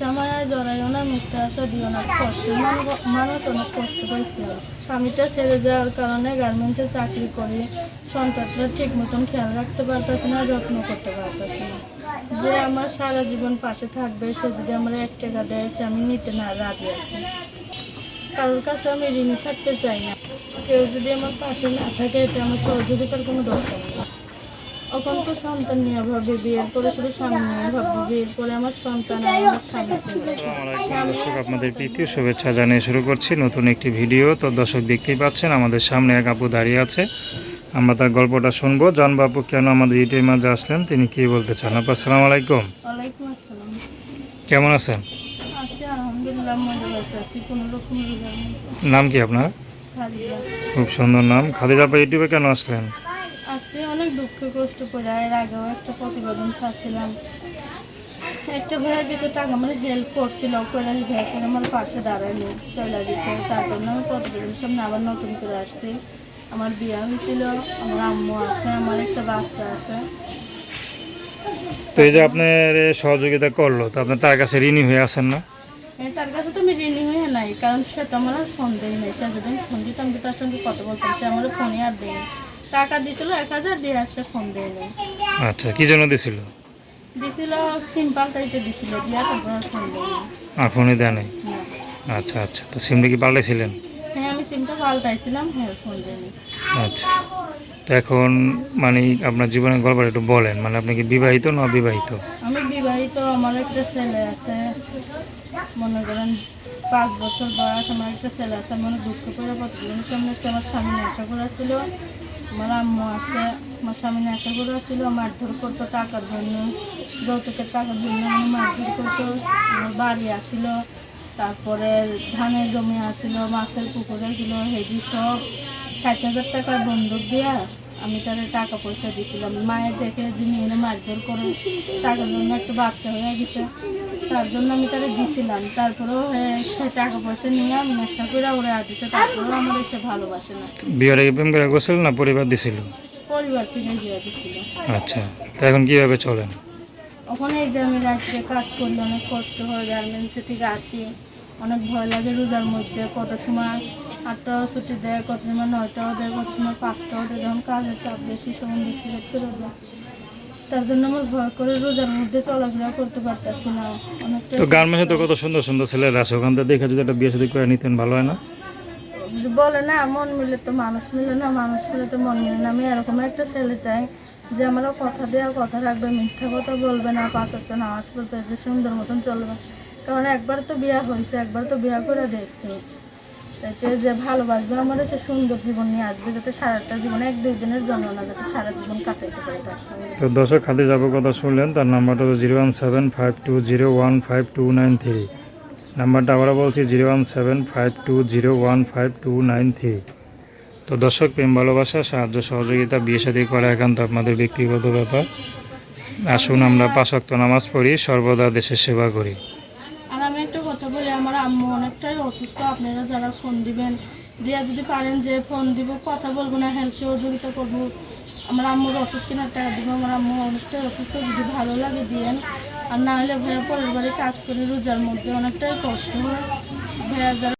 জামায় জড়াইও না, মিথ্যা আশা দিও না, কষ্ট। মানুষ- অনেক কষ্ট করেছিল স্বামীটা ছেড়ে যাওয়ার কারণে গার্মেন্টসে চাকরি করি, সন্তানটা ঠিক মতন খেয়াল রাখতে পারতেছে না, যত্ন করতে পারতেছে না। যে আমার সারা জীবন পাশে থাকবে, সে যদি আমার এক টাকা দেয় আমি নিতে না রাজি আছি। কারোর কাছে আমি ঋণী থাকতে চাই না। কেউ যদি আমার পাশে না থাকে, এতে আমার সহযোগিতার কোনো দরকার নেই। এখন তো সন্তান নিয়ে ভাববে বিয়ের পরে শুধু স্বামী নিয়ে ভাববে বিয়ের পরে আমার সন্তান আর আমার স্বামী আপনাদের প্রীতি শুভেচ্ছা জানিয়ে শুরু করছি নতুন একটি ভিডিও। তো দর্শক দেখতেই পাচ্ছেন আমাদের সামনে এক আপু দাঁড়িয়ে আছে। আমরা তার গল্পটা শুনব। জানব আপু কেন আমাদের ইউটিউবের মাঝে আসলেন? তিনি কি বলতে চান? আপু আসসালামু আলাইকুম। কেমন আছেন? নাম কি আপনার? খুব সুন্দর নাম। খাদিজা আপা ইউটিউবে কেন আসলেন? দুঃখ কষ্ট করে এর আগেও একটা প্রতিবেদন ছাড়ছিলাম। একটা ভাইয়া কিছু টাকা মানে হেল্প করছিল করে ভাইয়া করে আমার পাশে দাঁড়ায়নি চলে গেছে। তার জন্য আমি প্রতিবেদন সামনে আবার নতুন করে আসছি। আমার বিয়ে হয়েছিল আমার আম্মু আছে আমার একটা বাচ্চা আছে। তো এই যে আপনার সহযোগিতা করল তো আপনি তার কাছে ঋণী হয়ে আছেন না? তার কাছে তো আমি ঋণী হয়ে নাই কারণ সে তো আমার ফোন দেয় নাই। সে যদি আমি ফোন দিতাম তার সঙ্গে কথা বলতাম সে আমার ফোনই আর দেয়নি টাকা দিছিল এক হাজার দিয়ে আসছে ফোন দিয়ে নাই আচ্ছা কি জন্য দিছিল? দিছিল দিছিল দিয়া তারপর ফোন দেয় আর ফোনই দেয় নাই? আচ্ছা আচ্ছা তো সিমটা কি পাল্টাইছিলেন? হ্যাঁ আমি সিমটা পাল্টাইছিলাম হ্যাঁ ফোন আচ্ছা তো এখন মানে আপনার জীবনের গল্পটা একটু বলেন মানে আপনি কি বিবাহিত না অবিবাহিত? আমি বিবাহিত আমার একটা ছেলে আছে। মনে করেন পাঁচ বছর বয়স আমার একটা ছেলে আছে অনেক দুঃখ করে প্রতিদিনের সামনে আমার স্বামী নেশা করেছিল আমার আম্মু আছে, আমার স্বামী নেশা করেছিল মারধর করতো টাকার জন্য, যৌতুকের টাকার জন্য আমি মারধর করতো। আমার বাড়ি আসছিল তারপরে ধানের জমি আসছিল মাছের পুকুরে ছিল হেভি সব ষাট হাজার টাকার বন্দুক দিয়া আমি তার টাকা পয়সা দিয়েছিলাম। মায়ের দেখে যিনি এনে মারধর করে টাকার জন্য একটা বাচ্চা হয়ে গেছে। তার জন্য আমি তারে দিছিলাম। তারপরেও সে টাকা পয়সা নিয়ে আমি নেশা করে ওরে দিছে। তারপরেও আমার সে ভালোবাসে না। বিয়ের প্রেম করে গোসল না পরিবার দিছিল? পরিবার থেকে বিয়ে দিছিল। আচ্ছা তো এখন কীভাবে চলেন? ওখানে এই যে আমি রাত্রে কাজ করলে অনেক কষ্ট হয় গার্মেন্টসে থেকে আসি। অনেক ভয় লাগে রোজার মধ্যে। কত সময় আটটাও ছুটি দেয় কত সময় নয়টাও দেয় কত সময় পাঁচটাও দেয় যখন কাজের চাপ বেশি সময় বেশি করতে রোজা তার জন্য আমার ভয় করে রোজার মধ্যে চলাফেরা করতে পারতেছি না। অনেকটা তো গার্মেন্টসে তো কত সুন্দর সুন্দর ছেলেরা আছে ওখান থেকে দেখে যদি একটা বিয়ে শাদী করে নিতেন ভালো হয় না? বলে না মন মিলে তো মানুষ মিলে না মানুষ মিলে তো মন মিলে না। আমি এরকম একটা ছেলে চাই যে আমারও কথা দেওয়া কথা রাখবে মিথ্যা কথা বলবে না পাঁচ একটা নামাজ পড়বে যে সুন্দর মতন চলবে। কারণ একবার তো বিয়া হয়েছে একবার তো বিয়া করে দেখছি এতে যে ভালোবাসবে আমার সে সুন্দর জীবন নিয়ে আসবে, যাতে সারাটা জীবন, এক দুই দিনের জন্য না, যাতে সারা জীবন কাটাইতে পারে তো দর্শক খাদি যাব কথা শুনলেন, তার নাম্বারটা তো zero one seven five two zero one five two nine three নাম্বারটা আবারও বলছি zero one seven five two zero one five two nine three তো দর্শক, প্রেম, ভালোবাসা, সাহায্য, সহযোগিতা, বিয়ে শাদী করা একান্ত আপনাদের ব্যক্তিগত ব্যাপার। আসুন, আমরা পাঁচক্ত নামাজ পড়ি, সর্বদা দেশের সেবা করি আর আমি একটা কথা বলি আমার অনেকটাই অসুস্থ। আপনারা যারা ফোন দিবেন, দিয়া যদি পারেন যে ফোন দিব, কথা বলব না হেল্প সহযোগিতা করব। আমার আম্মুর ওষুধ কেনার টাকা দিব, আমার আম্মু অনেকটাই অসুস্থ, যদি ভালো লাগে দিয়েন। আর না হলে ভাইয়া পরের বাড়ি কাজ করে রোজার মধ্যে অনেকটাই কষ্ট হয়। ভাইয়া যারা